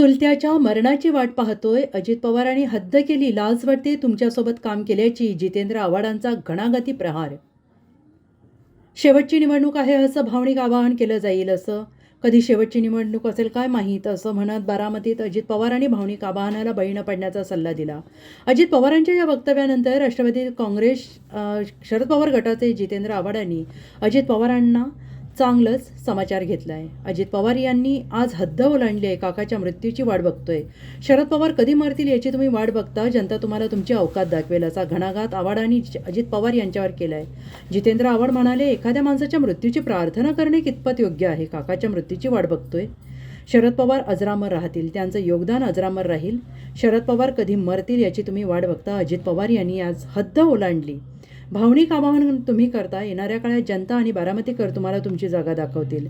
चुलत्याच्या मरणाची वाट पाहतोय. अजित पवारांनी हद्द केली लाज वाटते तुमच्यासोबत काम केल्याची जितेंद्र आव्हाडांचा घणागती प्रहार. शेवटची निवडणूक आहे असं भावनिक आवाहन केलं जाईल असं. कधी शेवटची निवडणूक असेल काय माहीत असं म्हणत बारामतीत अजित पवारांनी भावनिक आवाहनाला बळी न पडण्याचा सल्ला दिला. अजित पवारांच्या या वक्तव्यानंतर राष्ट्रवादी काँग्रेस शरद पवार गटाचे जितेंद्र आव्हाडांनी अजित पवारांना चांगलंच समाचार घेतला आहे अजित पवार यांनी आज हद्द ओलांडली आहे काकाच्या मृत्यूची वाट बघतोय. शरद पवार कधी मरतील याची तुम्ही वाट बघता? जनता तुम्हाला तुमची अवकात दाखवेल असा घणाघात आव्हाडांनी अजित पवार यांच्यावर केला आहे जितेंद्र आव्हाड म्हणाले एखाद्या माणसाच्या मृत्यूची प्रार्थना करणे कितपत योग्य आहे? काकाच्या मृत्यूची वाट बघतोय. शरद पवार अजरामर राहतील त्यांचं योगदान अजरामर राहील. शरद पवार कधी मरतील याची तुम्ही वाट बघता? अजित पवार यांनी आज हद्द ओलांडली. भावनिक आवाहन तुम्ही करता येणाऱ्या काळात जनता आणि बारामतीकर तुम्हाला तुमची जागा दाखवतील.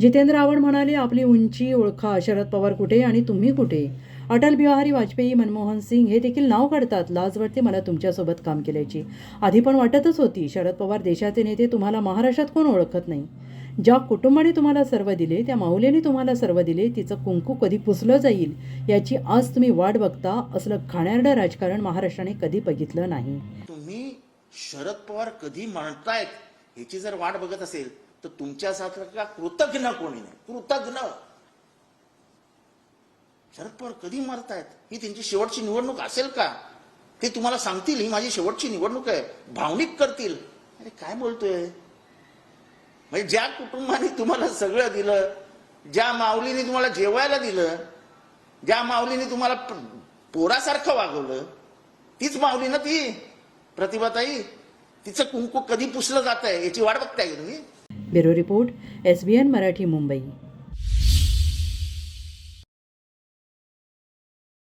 जितेंद्र आव्हाड म्हणाले आपली उंची ओळखा शरद पवार कुठे आणि तुम्ही कुठे? अटल बिहारी वाजपेयी मनमोहन सिंग हे देखील नाव काढतात लाज वाटते मला तुमच्यासोबत काम केल्याची. आधी पण वाटतच होती शरद पवार देशाचे नेते तुम्हाला महाराष्ट्रात कोण ओळखत नाही? ज्या कुटुंबाने तुम्हाला सर्व दिले त्या माऊलीने तुम्हाला सर्व दिले तिचं कुंकू कधी पुसलं जाईल याची आज तुम्ही वाट बघता असलं घाणेरडं राजकारण महाराष्ट्राने कधी बघितलं नाही. शरद पवार कधी म्हणतायत ह्याची जर वाट बघत असेल तर तुमच्यासारखा कृतज्ञ कोणी नाही? कृतज्ञ शरद पवार कधी मरतायत? ही त्यांची शेवटची निवडणूक असेल का? ते तुम्हाला सांगतील ही माझी शेवटची निवडणूक आहे. भावनिक करतील. अरे काय बोलतोय? म्हणजे ज्या कुटुंबाने तुम्हाला सगळं दिलं ज्या माऊलीने तुम्हाला जेवायला दिलं ज्या माऊलीने तुम्हाला पोरासारखं वागवलं तीच माऊली ना ती? प्रतिभाताई तिचं कुंकू कधी पुसलं जात आहे याची वाट बघताय तुम्ही? Bureau report S B N Marathi Mumbai.